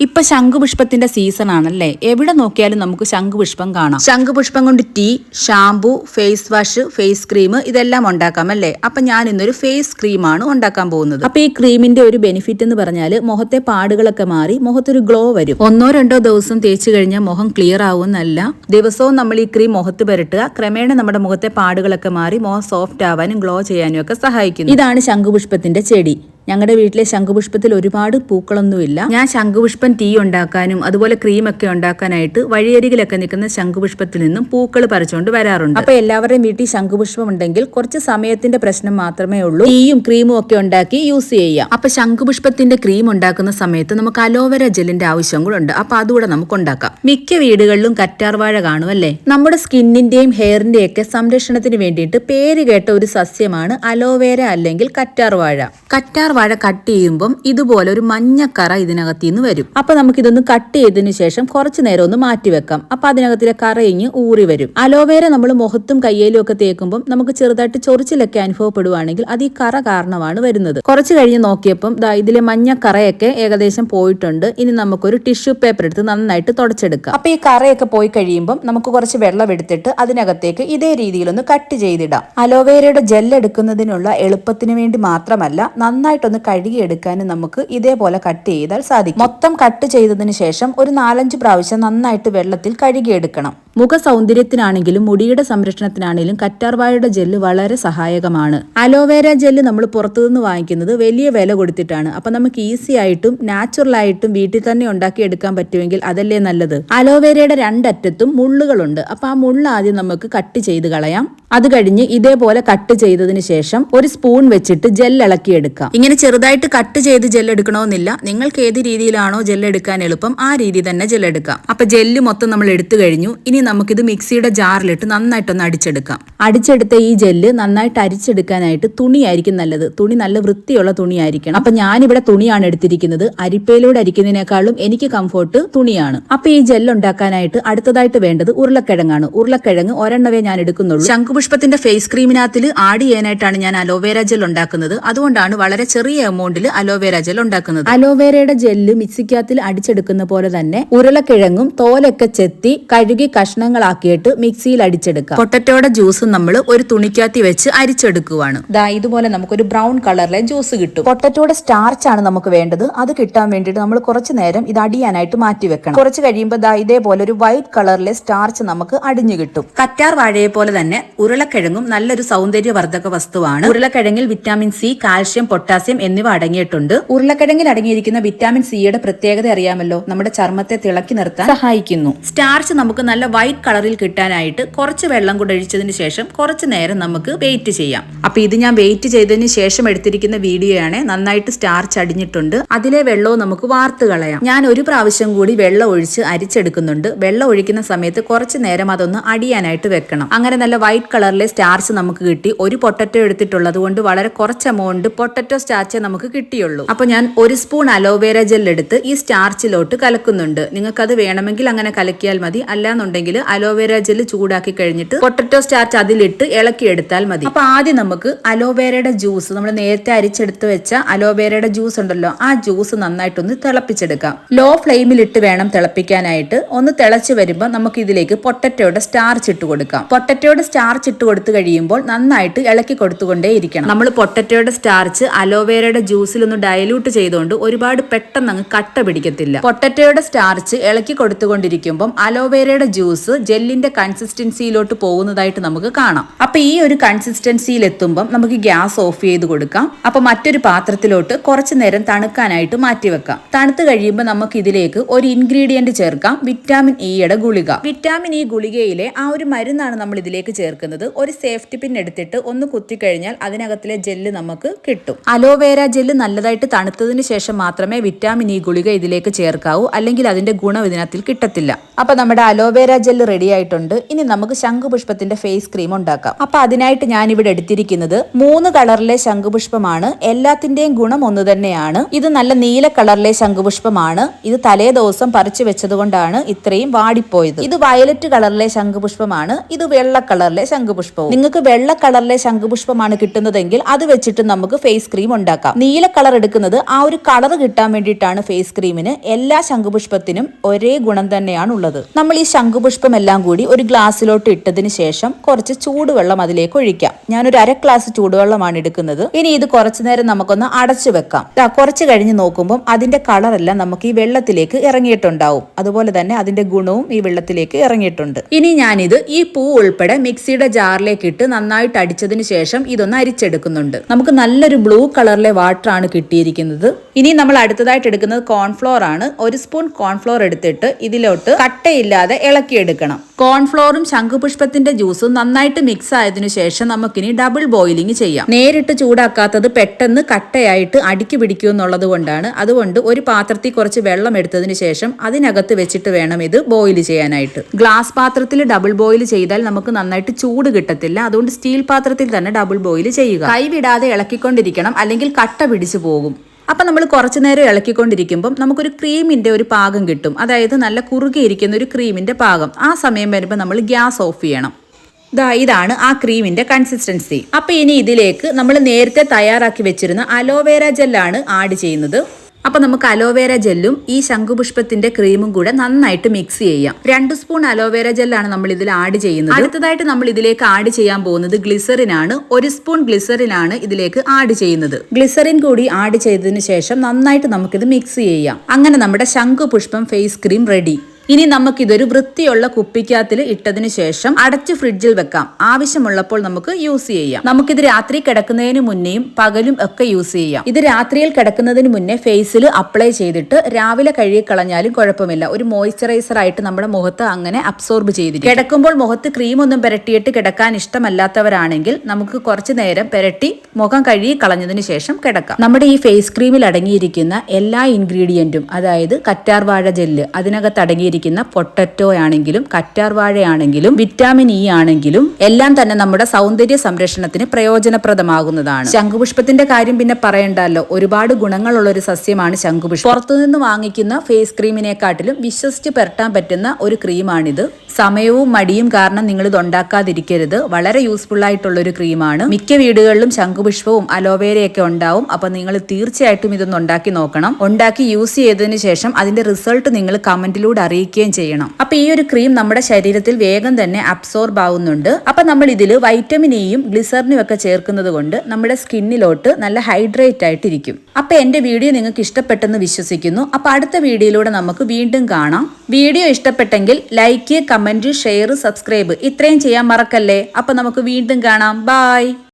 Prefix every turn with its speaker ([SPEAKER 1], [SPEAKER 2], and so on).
[SPEAKER 1] ഇപ്പൊ ശംഖുപുഷ്പത്തിന്റെ സീസൺ ആണല്ലേ? എവിടെ നോക്കിയാലും നമുക്ക് ശംഖുപുഷ്പം കാണാം. ശംഖുപുഷ്പം കൊണ്ട് tea shampoo face wash face cream ഇതെല്ലാം ഉണ്ടാക്കാം അല്ലേ? അപ്പൊ ഞാൻ ഇന്നൊരു ഫേസ് ക്രീമാണ് ഉണ്ടാക്കാൻ പോകുന്നത്. അപ്പൊ ഈ ക്രീമിന്റെ ഒരു ബെനിഫിറ്റ് എന്ന് പറഞ്ഞാൽ മുഖത്തെ പാടുകളൊക്കെ മാറി മുഖത്തൊരു ഗ്ലോ വരും. ഒന്നോ രണ്ടോ ദിവസം തേച്ചു കഴിഞ്ഞാൽ മുഖം ക്ലിയർ ആവുമെന്നല്ല. ദിവസവും നമ്മൾ ഈ ക്രീം മുഖത്ത് പുരട്ടുക. ക്രമേണ നമ്മുടെ മുഖത്തെ പാടുകളൊക്കെ മാറി മുഖം സോഫ്റ്റ് ആവാനും ഗ്ലോ ചെയ്യാനും ഒക്കെ സഹായിക്കുന്നു. ഇതാണ് ശംഖുപുഷ്പത്തിന്റെ ചെടി. ഞങ്ങളുടെ വീട്ടിലെ ശംഖുപുഷ്പത്തിൽ ഒരുപാട് പൂക്കളൊന്നുമില്ല. ഞാൻ ശംഖുപുഷ്പം ടീ ഉണ്ടാക്കാനും അതുപോലെ ക്രീമൊക്കെ ഉണ്ടാക്കാനായിട്ട് വഴിയരികിലൊക്കെ നിൽക്കുന്ന ശംഖുപുഷ്പത്തിൽ നിന്നും പൂക്കൾ പറിച്ചുകൊണ്ട് വരാറുണ്ട്. അപ്പൊ എല്ലാവരുടെയും വീട്ടിൽ ശംഖുപുഷ്പം ഉണ്ടെങ്കിൽ കുറച്ച് സമയത്തിന്റെ പ്രശ്നം മാത്രമേ ഉള്ളൂ. ടീയും ക്രീമും ഒക്കെ ഉണ്ടാക്കി യൂസ് ചെയ്യാം. അപ്പൊ ശംഖുപുഷ്പത്തിന്റെ ക്രീം ഉണ്ടാക്കുന്ന സമയത്ത് നമുക്ക് അലോവര ജെല്ലിന്റെ ആവശ്യം കൂടെ ഉണ്ട്. അപ്പൊ അതുകൂടെ നമുക്ക് ഉണ്ടാക്കാം. മിക്ക വീടുകളിലും കറ്റാർവാഴ കാണുമല്ലേ? നമ്മുടെ സ്കിന്നിന്റെയും ഹെയറിന്റെയും ഒക്കെ സംരക്ഷണത്തിന് വേണ്ടിയിട്ട് പേര് കേട്ട ഒരു സസ്യമാണ് അലോവേര അല്ലെങ്കിൽ കറ്റാർവാഴ കറ്റാർ വാഴ കട്ട് ചെയ്യുമ്പം ഇതുപോലെ ഒരു മഞ്ഞക്കറ ഇതിനകത്ത് നിന്ന് വരും. അപ്പൊ നമുക്ക് ഇതൊന്ന് കട്ട് ചെയ്തതിനു ശേഷം കുറച്ചു നേരം ഒന്ന് മാറ്റി വെക്കാം. അപ്പൊ അതിനകത്തിലെ കറയിഞ്ഞ് ഊറി വരും. അലോവേര നമ്മൾ മുഖത്തും കയ്യിലും ഒക്കെ തേക്കുമ്പോൾ നമുക്ക് ചെറുതായിട്ട് ചൊറിച്ചിലൊക്കെ അനുഭവപ്പെടുവാണെങ്കിൽ അത് ഈ കറ കാരണമാണ് വരുന്നത്. കുറച്ച് കഴിഞ്ഞ് നോക്കിയപ്പം ദാ ഇതിലെ മഞ്ഞക്കറയൊക്കെ ഏകദേശം പോയിട്ടുണ്ട്. ഇനി നമുക്കൊരു ടിഷ്യൂ പേപ്പർ എടുത്ത് നന്നായിട്ട് തുടച്ചെടുക്കാം. അപ്പൊ ഈ കറയൊക്കെ പോയി കഴിയുമ്പം നമുക്ക് കുറച്ച് വെള്ളം എടുത്തിട്ട് അതിനകത്തേക്ക് ഇതേ രീതിയിലൊന്ന് കട്ട് ചെയ്തിടാം. അലോവേരയുടെ ജെൽ എടുക്കുന്നതിനുള്ള എളുപ്പത്തിന് വേണ്ടി മാത്രമല്ല നന്നായിട്ടൊന്ന് കഴുകിയെടുക്കാനും നമുക്ക് ഇതേപോലെ കട്ട് ചെയ്താൽ സാധിക്കും. മൊത്തം കട്ട് ചെയ്തതിന് ശേഷം ഒരു നാലഞ്ച് പ്രാവശ്യം നന്നായിട്ട് വെള്ളത്തിൽ കഴുകിയെടുക്കണം. മുഖ സൗന്ദര്യത്തിനാണെങ്കിലും മുടിയുടെ സംരക്ഷണത്തിനാണെങ്കിലും കറ്റാർവാഴയുടെ ജെല്ല് വളരെ സഹായകമാണ്. അലോവേര ജെല്ല് നമ്മൾ പുറത്തുനിന്ന് വാങ്ങിക്കുന്നത് വലിയ വില കൊടുത്തിട്ടാണ്. അപ്പൊ നമുക്ക് ഈസി ആയിട്ടും നാച്ചുറൽ ആയിട്ടും വീട്ടിൽ തന്നെ ഉണ്ടാക്കി എടുക്കാൻ പറ്റുമെങ്കിൽ അതല്ലേ നല്ലത്. അലോവേരയുടെ രണ്ടറ്റത്തും മുള്ളുകളുണ്ട്. അപ്പൊ ആ മുള്ള ആദ്യം നമുക്ക് കട്ട് ചെയ്ത് കളയാം. അത് കഴിഞ്ഞ് ഇതേപോലെ കട്ട് ചെയ്തതിന് ശേഷം ഒരു സ്പൂൺ വെച്ചിട്ട് ജെൽ ഇളക്കിയെടുക്കാം ഇങ്ങനെ ചെറുതായിട്ട് കട്ട് ചെയ്ത് ജെൽ എടുക്കണമെന്നില്ല. നിങ്ങൾക്ക് ഏത് രീതിയിലാണോ ജെൽ എടുക്കാൻ എളുപ്പം ആ രീതി തന്നെ ജെൽ എടുക്കാം. അപ്പൊ ജെല്ല് മൊത്തം നമ്മൾ എടുത്തു കഴിഞ്ഞു. ഇനി നമുക്കിത് മിക്സിയുടെ ജാറിലിട്ട് നന്നായിട്ടൊന്ന് അടിച്ചെടുക്കാം. അടിച്ചെടുത്ത ഈ ജെല്ല് നന്നായിട്ട് അരിച്ചെടുക്കാനായിട്ട് തുണിയായിരിക്കും നല്ലത്. തുണി നല്ല വൃത്തിയുള്ള തുണിയായിരിക്കണം. അപ്പൊ ഞാനിവിടെ തുണിയാണ് എടുത്തിരിക്കുന്നത്. അരിപ്പയിലൂടെ അരിക്കുന്നതിനേക്കാളും എനിക്ക് കംഫോർട്ട് തുണിയാണ്. അപ്പൊ ഈ ജെല്ല് ഉണ്ടാക്കാനായിട്ട് അടുത്തതായിട്ട് വേണ്ടത് ഉരുളക്കിഴങ്ങാണ്. ഉരുളക്കിഴങ്ങ് ഒരെണ്ണവേ ഞാൻ എടുക്കുന്നുള്ളൂ. ശംഖുപുഷ്പത്തിന്റെ ഫേസ് ക്രീമിനകത്തിൽ ആഡ് ചെയ്യാനായിട്ടാണ് ഞാൻ അലോവേര ജെൽ ഉണ്ടാക്കുന്നത്. അതുകൊണ്ടാണ് വളരെ ചെറിയ എമൗണ്ടിൽ അലോവേര ജെൽ ഉണ്ടാക്കുന്നത്. അലോവേരയുടെ ജെല്ല് മിക്സിക്കകത്തിൽ അടിച്ചെടുക്കുന്ന പോലെ തന്നെ ഉരുളക്കിഴങ്ങും തോലൊക്കെ ചെത്തി കഴുകി കഷ്ണങ്ങളാക്കിയിട്ട് മിക്സിയിൽ അടിച്ചെടുക്കാം പൊട്ടറ്റോയുടെ ജ്യൂസ് നമ്മൾ ഒരു തുണിക്കകത്തി വെച്ച് അരിച്ചെടുക്കുവാണ്. ദാ ഇതുപോലെ നമുക്കൊരു ബ്രൗൺ കളറിലെ ജ്യൂസ് കിട്ടും. പൊട്ടറ്റോയുടെ സ്റ്റാർച്ച് ആണ് നമുക്ക് വേണ്ടത്. അത് കിട്ടാൻ വേണ്ടിയിട്ട് നമ്മൾ കുറച്ച് നേരം ഇത് അടിയാനായിട്ട് മാറ്റി വെക്കണം. കുറച്ച് കഴിയുമ്പോൾ ദാ ഇതേപോലെ ഒരു വൈറ്റ് കളറിലെ സ്റ്റാർച്ച് നമുക്ക് അടിഞ്ഞു കിട്ടും. കറ്റാർ വാഴയെ പോലെ തന്നെ ഉരുളക്കിഴങ്ങും നല്ലൊരു സൗന്ദര്യവർദ്ധക വസ്തുവാണ്. ഉരുളക്കിഴങ്ങിൽ വിറ്റാമിൻ സി കാൽഷ്യം പൊട്ടാസ്യം എന്നിവ അടങ്ങിയിട്ടുണ്ട്. ഉരുളക്കിഴങ്ങിൽ അടങ്ങിയിരിക്കുന്ന വിറ്റാമിൻ സിയുടെ പ്രത്യേകത അറിയാമല്ലോ. നമ്മുടെ ചർമ്മത്തെ തിളക്കി നിർത്താൻ സഹായിക്കുന്നു. സ്റ്റാർച്ച് നമുക്ക് നല്ല വൈറ്റ് കളറിൽ കിട്ടാനായിട്ട് കുറച്ച് വെള്ളം കൂടെ ഒഴിച്ചതിന് ശേഷം കുറച്ച് നേരം നമുക്ക് വെയിറ്റ് ചെയ്യാം. അപ്പൊ ഇത് ഞാൻ വെയിറ്റ് ചെയ്തതിന് ശേഷം എടുത്തിരിക്കുന്ന വീഡിയോയാണ് നന്നായിട്ട് സ്റ്റാർച്ച് അടിഞ്ഞിട്ടുണ്ട്. അതിലെ വെള്ളവും നമുക്ക് വാർത്ത് കളയാം. ഞാൻ ഒരു പ്രാവശ്യം കൂടി വെള്ളം ഒഴിച്ച് അരിച്ചെടുക്കുന്നുണ്ട്. വെള്ളം ഒഴിക്കുന്ന സമയത്ത് കുറച്ച് നേരം അതൊന്ന് അടിയാനായിട്ട് വെക്കണം. അങ്ങനെ നല്ല വൈറ്റ് കളറിലെ സ്റ്റാർച്ച് നമുക്ക് കിട്ടി. ഒരു പൊട്ടറ്റോ എടുത്തിട്ടുള്ളത് കൊണ്ട് വളരെ കുറച്ച് എമൗണ്ട് പൊട്ടറ്റോ സ്റ്റാർച്ച് നമുക്ക് കിട്ടിയുള്ളൂ. അപ്പൊ ഞാൻ ഒരു സ്പൂൺ അലോവേര ജെൽ എടുത്ത് ഈ സ്റ്റാർച്ചിലോട്ട് കലക്കുന്നുണ്ട്. അത് വേണമെങ്കിൽ അങ്ങനെ കലക്കിയാൽ മതി. അല്ലാന്നുണ്ടെങ്കിൽ അലോവേര ജെൽ ചൂടാക്കി കഴിഞ്ഞിട്ട് പൊട്ടറ്റോ സ്റ്റാർച്ച് അതിലിട്ട് ഇളക്കി എടുത്താൽ മതി. അപ്പൊ ആദ്യം നമുക്ക് അലോവേരയുടെ ജ്യൂസ് നമ്മൾ നേരത്തെ അരിച്ചെടുത്ത് വെച്ച അലോവേരയുടെ ജ്യൂസ് ഉണ്ടല്ലോ ആ ജ്യൂസ് നന്നായിട്ടൊന്ന് തിളപ്പിച്ചെടുക്കാം. ലോ ഫ്ലെയിമിലിട്ട് വേണം തിളപ്പിക്കാനായിട്ട്. ഒന്ന് തിളച്ച് വരുമ്പോൾ നമുക്ക് ഇതിലേക്ക് പൊട്ടറ്റോയുടെ സ്റ്റാർച്ച് ഇട്ട് കൊടുക്കാം. പൊട്ടറ്റോയുടെ സ്റ്റാർച്ച് ഇട്ട് കൊടുത്തു കഴിയുമ്പോൾ നന്നായിട്ട് ഇളക്കി കൊടുത്തുകൊണ്ടേ ഇരിക്കണം. നമ്മൾ പൊട്ടറ്റോയുടെ സ്റ്റാർച്ച് അലോവേരയുടെ ജ്യൂസിൽ ഒന്ന് ഡയലൂട്ട് ചെയ്തുകൊണ്ട് ഒരുപാട് പെട്ടെന്ന് അങ്ങ് കട്ട പിടിക്കത്തില്ല. പൊട്ടറ്റോയുടെ സ്റ്റാർച്ച് ഇളക്കി കൊടുത്തുകൊണ്ടിരിക്കുമ്പോൾ അലോവേരയുടെ ജ്യൂസ് ജെല്ലിന്റെ കൺസിസ്റ്റൻസിയിലോട്ട് പോകുന്നതായിട്ട് നമുക്ക് കാണാം. അപ്പൊ ഈ ഒരു കൺസിസ്റ്റൻസിയിൽ എത്തുമ്പം നമുക്ക് ഗ്യാസ് ഓഫ് ചെയ്ത് കൊടുക്കാം. അപ്പൊ മറ്റൊരു പാത്രത്തിലോട്ട് കുറച്ച് നേരം തണുക്കാനായിട്ട് മാറ്റി വെക്കാം. തണുത്ത് കഴിയുമ്പോൾ നമുക്ക് ഇതിലേക്ക് ഒരു ഇൻഗ്രീഡിയന്റ് ചേർക്കാം. വിറ്റാമിൻ ഇയുടെ ഗുളിക. വിറ്റാമിൻ ഇ ഗുളികയിലെ ആ ഒരു മരുന്നാണ് നമ്മൾ ഇതിലേക്ക് ചേർക്കുന്നത്. ഒരു സേഫ്റ്റി പിൻ എടുത്തിട്ട് ഒന്ന് കുത്തിക്കഴിഞ്ഞാൽ അതിനകത്തിലെ ജെല്ല് നമുക്ക് കിട്ടും. അലോവേര ജെല്ല് നല്ലതായിട്ട് തണുത്തതിന് ശേഷം മാത്രമേ വിറ്റാമിൻ ഇ ഗുളിക ഇതിലേക്ക് ചേർക്കാവൂ. അല്ലെങ്കിൽ അതിന്റെ ഗുണം ഇതിനകത്തിൽ കിട്ടത്തില്ല. അപ്പൊ നമ്മുടെ അലോവേര ജെല്ല് റെഡി ആയിട്ടുണ്ട്. ഇനി നമുക്ക് ശംഖുപുഷ്പത്തിന്റെ ഫേസ് ക്രീം ഉണ്ടാക്കാം. അപ്പൊ അതിനായിട്ട് ഞാൻ ഇവിടെ എടുത്തിരിക്കുന്നത് മൂന്ന് കളറിലെ ശംഖുപുഷ്പമാണ്. എല്ലാത്തിന്റെയും ഗുണം ഒന്ന് തന്നെയാണ്. ഇത് നല്ല നീല കളറിലെ ശംഖുപുഷ്പമാണ്. ഇത് തലേ ദിവസം പറിച്ചു വെച്ചതുകൊണ്ടാണ് ഇത്രയും വാടിപ്പോയത്. ഇത് വയലറ്റ് കളറിലെ ശംഖുപുഷ്പമാണ്. ഇത് വെള്ള കളറിലെ ശംഖുപുഷ്പവും. നിങ്ങൾക്ക് വെള്ള കളറിലെ ശംഖുപുഷ്പമാണ് കിട്ടുന്നതെങ്കിൽ അത് വെച്ചിട്ട് നമുക്ക് ഫേസ് ക്രീം ഉണ്ടാക്കാം. നീല കളർ എടുക്കുന്നത് ആ ഒരു കളർ കിട്ടാൻ വേണ്ടിയിട്ടാണ് ഫേസ് ക്രീമിന് എല്ലാ ശംഖുപുഷ്പത്തിനും ഒരേ ഗുണം തന്നെയാണ് ഉള്ളത് നമ്മൾ ഈ ശംഖുപുഷ്പം എല്ലാം കൂടി ഒരു ഗ്ലാസ്സിലോട്ട് ഇട്ടതിന് ശേഷം കുറച്ച് ചൂടുവെള്ളം അതിലേക്ക് ഒഴിക്കാം. ഞാനൊരു അര ഗ്ലാസ് ചൂടുവെള്ളമാണ് എടുക്കുന്നത്. ഇനി ഇത് കുറച്ചു നേരം നമുക്കൊന്ന് അടച്ചു വെക്കാം. കുറച്ച് കഴിഞ്ഞ് നോക്കുമ്പോൾ അതിന്റെ കളറെല്ലാം നമുക്ക് ഈ വെള്ളത്തിലേക്ക് ഇറങ്ങിയിട്ടുണ്ടാവും. അതുപോലെ തന്നെ അതിന്റെ ഗുണവും ഈ വെള്ളത്തിലേക്ക് ഇറങ്ങിയിട്ടുണ്ട്. ഇനി ഞാനിത് ഈ പൂ ഉൾപ്പെടെ മിക്സിയുടെ ജാറിലേക്ക് ഇട്ട് നന്നായിട്ട് അടിച്ചതിന് ശേഷം ഇതൊന്ന് അരിച്ചെടുക്കുന്നുണ്ട്. നമുക്ക് നല്ലൊരു ബ്ലൂ കളറിലെ വാട്ടർ ആണ് കിട്ടിയിരിക്കുന്നത്. ഇനി നമ്മൾ അടുത്തതായിട്ട് എടുക്കുന്നത് കോൺഫ്ലോർ ആണ് ഒരു സ്പൂൺ കോൺഫ്ലോർ എടുത്തിട്ട് ഇതിലോട്ട് കട്ടയില്ലാതെ ഇളക്കിയെടുക്കണം കോൺഫ്ലോറും ശംഖുപുഷ്പത്തിന്റെ ജ്യൂസും നന്നായിട്ട് മിക്സ് ആയതിനു ശേഷം നമുക്കിനി ഡബിൾ ബോയിലിംഗ് ചെയ്യാം. നേരിട്ട് ചൂടാക്കാത്തത് പെട്ടെന്ന് കട്ടയായിട്ട് അടിക്ക് പിടിക്കും എന്നുള്ളത് കൊണ്ടാണ്. അതുകൊണ്ട് ഒരു പാത്രത്തിൽ കുറച്ച് വെള്ളം എടുത്തതിന് ശേഷം അതിനകത്ത് വെച്ചിട്ട് വേണം ഇത് ബോയിൽ ചെയ്യാനായിട്ട്. ഗ്ലാസ് പാത്രത്തിൽ ഡബിൾ ബോയിൽ ചെയ്താൽ നമുക്ക് നന്നായിട്ട് ചൂട് കിട്ടത്തില്ല. അതുകൊണ്ട് സ്റ്റീൽ പാത്രത്തിൽ തന്നെ ഡബിൾ ബോയിൽ ചെയ്യുക. കൈവിടാതെ ഇളക്കിക്കൊണ്ടിരിക്കണം. അല്ലെങ്കിൽ കട്ട പിടിച്ചു പോകും. അപ്പം നമ്മൾ കുറച്ച് നേരം ഇളക്കിക്കൊണ്ടിരിക്കുമ്പം നമുക്കൊരു ക്രീമിന്റെ ഒരു പാകം കിട്ടും. അതായത് നല്ല കുറുകിയിരിക്കുന്ന ഒരു ക്രീമിന്റെ പാകം. ആ സമയം വരുമ്പോൾ നമ്മൾ ഗ്യാസ് ഓഫ് ചെയ്യണം. ഇതാ ഇതാണ് ആ ക്രീമിന്റെ കൺസിസ്റ്റൻസി. അപ്പോൾ ഇനി ഇതിലേക്ക് നമ്മൾ നേരത്തെ തയ്യാറാക്കി വെച്ചിരുന്ന അലോവേര ജെല്ലാണ് ആഡ് ചെയ്യുന്നത്. അപ്പൊ നമുക്ക് അലോവേര ജെല്ലും ഈ ശംഖുപുഷ്പത്തിന്റെ ക്രീമും കൂടെ നന്നായിട്ട് മിക്സ് ചെയ്യാം. രണ്ട് സ്പൂൺ അലോവേര ജെല്ലാണ് നമ്മൾ ഇതിൽ ആഡ് ചെയ്യുന്നത്. അടുത്തതായിട്ട് നമ്മൾ ഇതിലേക്ക് ആഡ് ചെയ്യാൻ പോകുന്നത് ഗ്ലിസറിൻ ആണ് ഒരു സ്പൂൺ ഗ്ലിസറിൻ ആണ് ഇതിലേക്ക് ആഡ് ചെയ്യുന്നത്. ഗ്ലിസറിൻ കൂടി ആഡ് ചെയ്തതിനു ശേഷം നന്നായിട്ട് നമുക്കിത് മിക്സ് ചെയ്യാം. അങ്ങനെ നമ്മുടെ ശംഖുപുഷ്പം ഫേസ് ക്രീം റെഡി. ഇനി നമുക്ക് ഇതൊരു വൃത്തിയുള്ള കുപ്പിക്കകത്തിൽ ഇട്ടതിന് ശേഷം അടച്ച് ഫ്രിഡ്ജിൽ വെക്കാം. ആവശ്യമുള്ളപ്പോൾ നമുക്ക് യൂസ് ചെയ്യാം. നമുക്കിത് രാത്രി കിടക്കുന്നതിന് മുന്നേയും പകലും ഒക്കെ യൂസ് ചെയ്യാം. ഇത് രാത്രിയിൽ കിടക്കുന്നതിന് മുന്നേ ഫേസിൽ അപ്ലൈ ചെയ്തിട്ട് രാവിലെ കഴുകി കളഞ്ഞാലും കുഴപ്പമില്ല. ഒരു മോയ്സ്ചറൈസർ ആയിട്ട് നമ്മുടെ മുഖത്ത് അങ്ങനെ അബ്സോർബ് ചെയ്തിരിക്കും. കിടക്കുമ്പോൾ മുഖത്ത് ക്രീം ഒന്നും പുരട്ടിയിട്ട് കിടക്കാൻ ഇഷ്ടമല്ലാത്തവരാണെങ്കിൽ നമുക്ക് കുറച്ചു നേരം പുരട്ടി മുഖം കഴുകി കളഞ്ഞതിന് ശേഷം കിടക്കാം. നമ്മുടെ ഈ ഫേസ് ക്രീമിൽ അടങ്ങിയിരിക്കുന്ന എല്ലാ ഇൻഗ്രീഡിയന്റും അതായത് കറ്റാർവാഴ ജെല്ല് അതിനകത്ത് അടങ്ങിയിരിക്കുന്ന പൊട്ടറ്റോ ആണെങ്കിലും കറ്റാർവാഴയാണെങ്കിലും വിറ്റാമിൻ ഇ ആണെങ്കിലും എല്ലാം തന്നെ നമ്മുടെ സൗന്ദര്യ സംരക്ഷണത്തിന് പ്രയോജനപ്രദമാകുന്നതാണ്. ശംഖുപുഷ്പത്തിന്റെ കാര്യം പിന്നെ പറയണ്ടല്ലോ. ഒരുപാട് ഗുണങ്ങളുള്ള ഒരു സസ്യമാണ് ശംഖുപുഷ്പം. പുറത്തുനിന്ന് വാങ്ങിക്കുന്ന ഫേസ് ക്രീമിനെക്കാട്ടിലും വിശ്വസിച്ച് പെരട്ടാൻ പറ്റുന്ന ഒരു ക്രീമാണിത്. സമയവും മടിയും കാരണം നിങ്ങൾ ഇത് ഉണ്ടാക്കാതിരിക്കരുത്. വളരെ യൂസ്ഫുൾ ആയിട്ടുള്ള ഒരു ക്രീമാണ് മിക്ക വീടുകളിലും ശംഖുപുഷ്പവും അലോവേരയൊക്കെ ഉണ്ടാവും. അപ്പൊ നിങ്ങൾ തീർച്ചയായിട്ടും ഇതൊന്ന് ഉണ്ടാക്കി നോക്കണം. ഉണ്ടാക്കി യൂസ് ചെയ്തതിന് ശേഷം അതിന്റെ റിസൾട്ട് നിങ്ങൾ കമന്റിലൂടെ അറിയിക്കുകയും ചെയ്യണം. അപ്പൊ ഈ ഒരു ക്രീം നമ്മുടെ ശരീരത്തിൽ വേഗം തന്നെ അബ്സോർബ് ആവുന്നുണ്ട്. അപ്പൊ നമ്മൾ ഇതിൽ വൈറ്റമിൻ ഇയും ഗ്ലിസറിനും ഒക്കെ ചേർക്കുന്നത് കൊണ്ട് നമ്മുടെ സ്കിന്നിലോട്ട് നല്ല ഹൈഡ്രേറ്റ് ആയിട്ടിരിക്കും. അപ്പൊ എന്റെ വീഡിയോ നിങ്ങൾക്ക് ഇഷ്ടപ്പെട്ടെന്ന് വിശ്വസിക്കുന്നു. അപ്പൊ അടുത്ത വീഡിയോയിലൂടെ നമുക്ക് വീണ്ടും കാണാം. വീഡിയോ ഇഷ്ടപ്പെട്ടെങ്കിൽ ലൈക്ക് കമന്റ് ഷെയർ സബ്സ്ക്രൈബ് ഇത്രയും ചെയ്യാൻ മറക്കല്ലേ? അപ്പം നമുക്ക് വീണ്ടും കാണാം. ബായ്